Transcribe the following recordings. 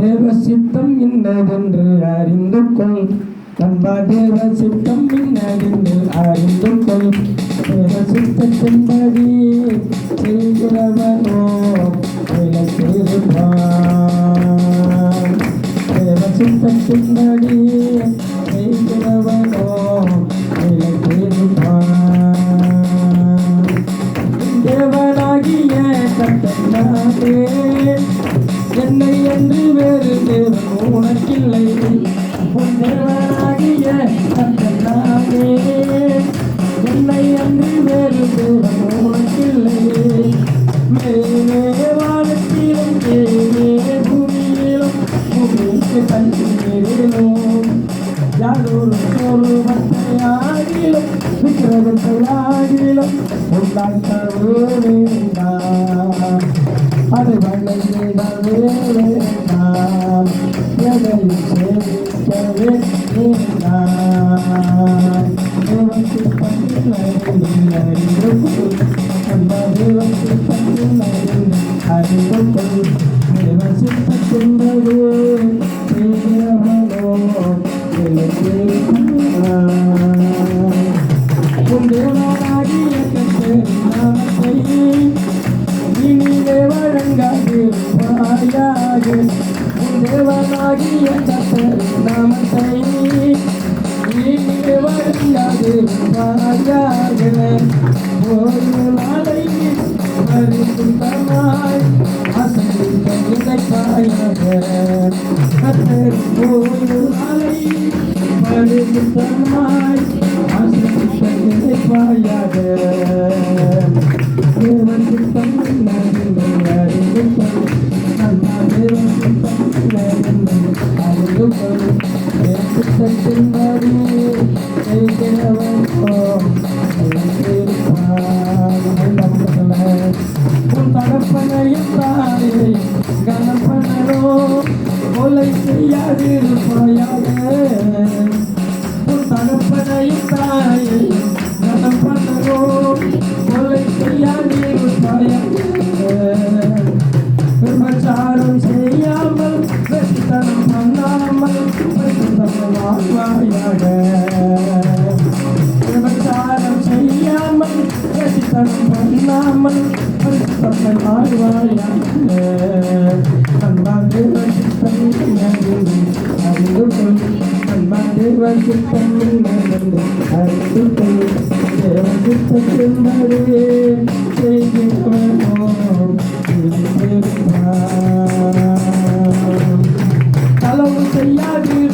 தேவ சித்தம் இன்னதென்று அறிந்து கொள். நம்ம தேவ சித்தம் இன்னதென்று அறிந்து கொள். தேவ சித்தத்தின்படி செய்கிறவனோ விளக்கிருப்பான் தேவ சித்தத்தின்படி அது வண்ணி தேவனாகிய கத்தர் நாமத்தை வருந்தாது ஒரு நாளைக்கு பரிசுத்தமாய் அசைந்த இணைப்பாயாக கத்தர் ஒரு நாளை பரிசுத்தமாய் அசைந்த இணைப்பாயாக கொலை செய்யாதிருப்பாயாக உன் தகப்பனையும் தாயையும் தகப்பனோ கொலை செய்யாதிருப்பாயாக பிரமச்சாரம் செய்யாமல் வெற்றித்தனம் பண்ணாமல் வெற்றித்தனம் ஆகுவாயாக பிரமச்சாரம் செய்யாமல் வெற்றித்தனம் பண்ணாமல் வெற்றித்தனம் to somebody Say goodbye Say goodbye Hello, say goodbye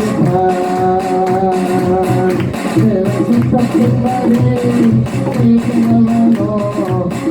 Thank you.